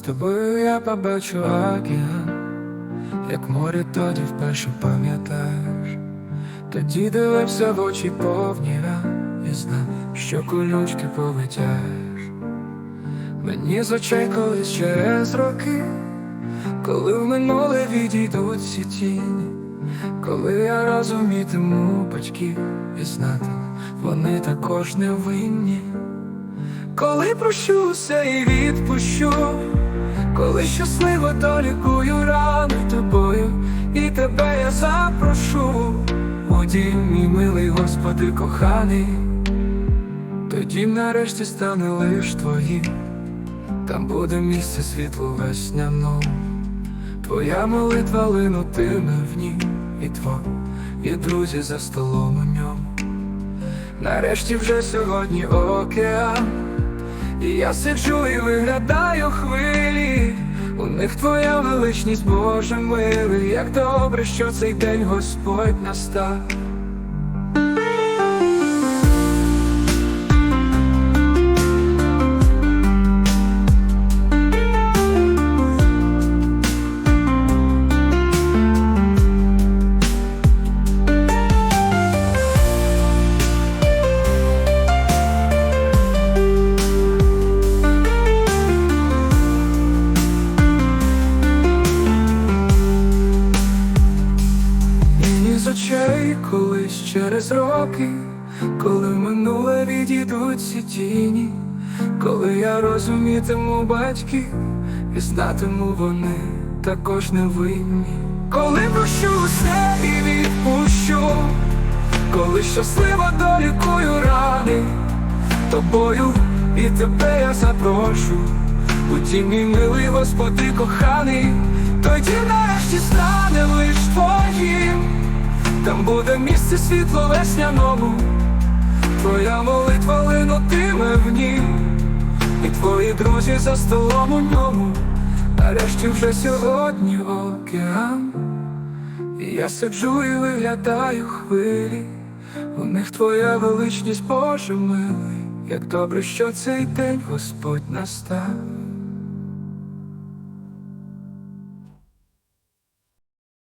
тобою я побачу океан, як море тоді вперше пам'ятаєш, тоді дивився в очі повні і знав, що колючки полетяєш. Мені з очей колись через роки, коли в минуле відійдуть всі тіні, коли я розумітиму батьків і знатиму, вони також не винні. Коли прощу все і відпущу, коли щасливо долікую рани тобою, і тебе я запрошу, у дім, мій милий Господи коханий, тоді нарешті стане лиш твоїм, там буде місце світлу весняну, твоя молитва линутиме в ній, і твої друзі за столом у ньому. Нарешті вже сьогодні океан. І я сиджу і виглядаю хвилі, у них твоя величність, Боже милий, як добре, що цей день Господь настав. Очей колись через роки, коли минуле відійдуть ці тіні, коли я розумітиму батьків і знатиму вони також не винні. Коли прощу все і відпущу, коли щасливо долікую рани тобою і тебе я запрошу. У тім, мій милий Господи коханий, тоді нарешті стане лиш твоїм, там буде місце світло весняному, твоя молитва линутиме в нім, і твої друзі за столом у ньому, нарешті вже сьогодні океан, і я сиджу і виглядаю хвилі, у них твоя величність, Боже милий, як добре, що цей день Господь настав.